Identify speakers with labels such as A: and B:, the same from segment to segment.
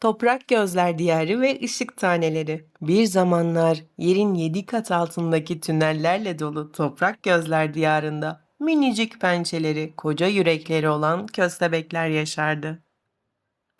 A: Toprak Gözler Diyarı ve Işık Taneleri. Bir zamanlar yerin yedi kat altındaki tünellerle dolu Toprak Gözler Diyarı'nda minicik pençeleri, koca yürekleri olan köstebekler yaşardı.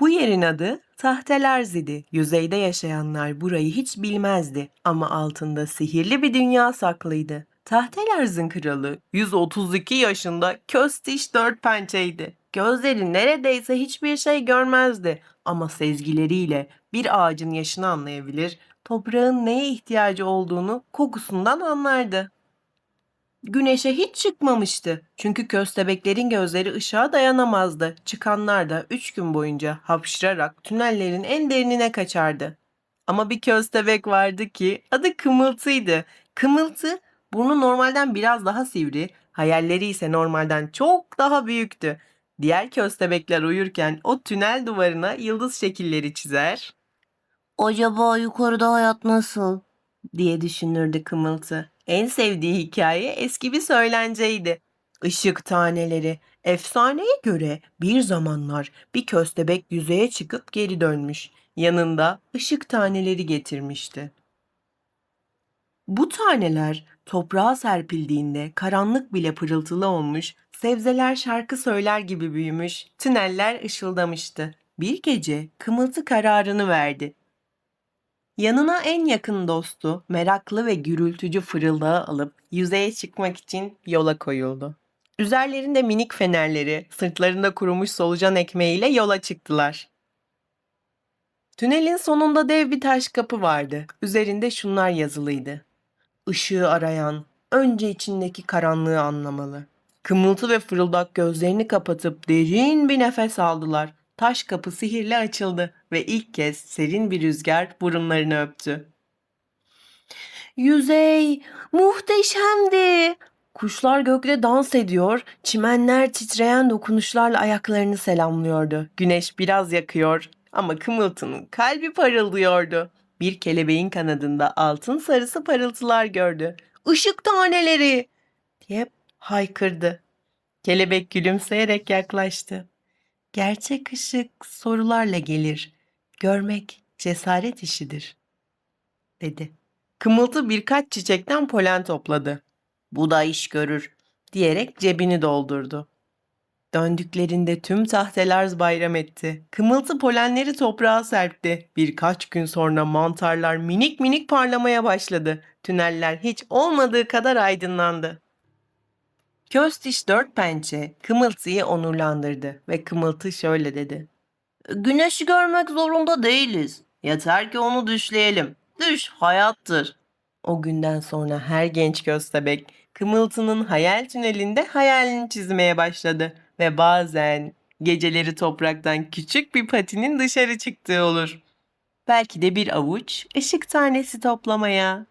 A: Bu yerin adı Tahtelerzi'di. Yüzeyde yaşayanlar burayı hiç bilmezdi ama altında sihirli bir dünya saklıydı. Tahtelerz'in kralı 132 yaşında köstiş dört pençeydi. Gözleri neredeyse hiçbir şey görmezdi ama sezgileriyle bir ağacın yaşını anlayabilir, toprağın neye ihtiyacı olduğunu kokusundan anlardı. Güneşe hiç çıkmamıştı. Çünkü köstebeklerin gözleri ışığa dayanamazdı. Çıkanlar da üç gün boyunca hapşırarak tünellerin en derinine kaçardı. Ama bir köstebek vardı ki adı Kımıltı'ydı. Kımıltı burnu normalden biraz daha sivri, hayalleri ise normalden çok daha büyüktü. Diğer köstebekler uyurken o tünel duvarına yıldız şekilleri çizer
B: Acaba yukarıda hayat nasıl?
A: diye düşünürdü Kımıltı. En sevdiği hikaye eski bir söylenceydi. Işık taneleri. Efsaneye göre bir zamanlar bir köstebek yüzeye çıkıp geri dönmüş. Yanında ışık taneleri getirmişti. Bu taneler toprağa serpildiğinde karanlık bile pırıltılı olmuş, sebzeler şarkı söyler gibi büyümüş, tüneller ışıldamıştı. Bir gece Kımıltı kararını verdi. Yanına en yakın dostu, meraklı ve gürültücü fırıldağı alıp yüzeye çıkmak için yola koyuldu. Üzerlerinde minik fenerleri, sırtlarında kurumuş solucan ekmeğiyle yola çıktılar. Tünelin sonunda dev bir taş kapı vardı. Üzerinde şunlar yazılıydı. Işığı arayan, önce içindeki karanlığı anlamalı. Kımıltı ve fırıldak gözlerini kapatıp derin bir nefes aldılar. Taş kapı sihirle açıldı ve ilk kez serin bir rüzgar burunlarını öptü. Yüzey muhteşemdi. Kuşlar gökte dans ediyor, çimenler titreyen dokunuşlarla ayaklarını selamlıyordu. Güneş biraz yakıyor ama kımıltının kalbi parıldıyordu. Bir kelebeğin kanadında altın sarısı parıltılar gördü. Işık taneleri diye haykırdı. Kelebek gülümseyerek yaklaştı. Gerçek ışık sorularla gelir. Görmek cesaret işidir, dedi. Kımıltı birkaç çiçekten polen topladı. Bu da iş görür, diyerek cebini doldurdu. Döndüklerinde tüm tahteler bayram etti. Kımıltı polenleri toprağa serpti. Birkaç gün sonra mantarlar minik minik parlamaya başladı. Tüneller hiç olmadığı kadar aydınlandı. Köstiş dört pençe Kımıltı'yı onurlandırdı ve Kımıltı şöyle dedi.
B: Güneşi görmek zorunda değiliz. Yeter ki onu düşleyelim. Düş hayattır.
A: O günden sonra her genç köstebek Kımıltı'nın hayal tünelinde hayalini çizmeye başladı ve bazen geceleri topraktan küçük bir patinin dışarı çıktığı olur. Belki de bir avuç ışık tanesi toplamaya.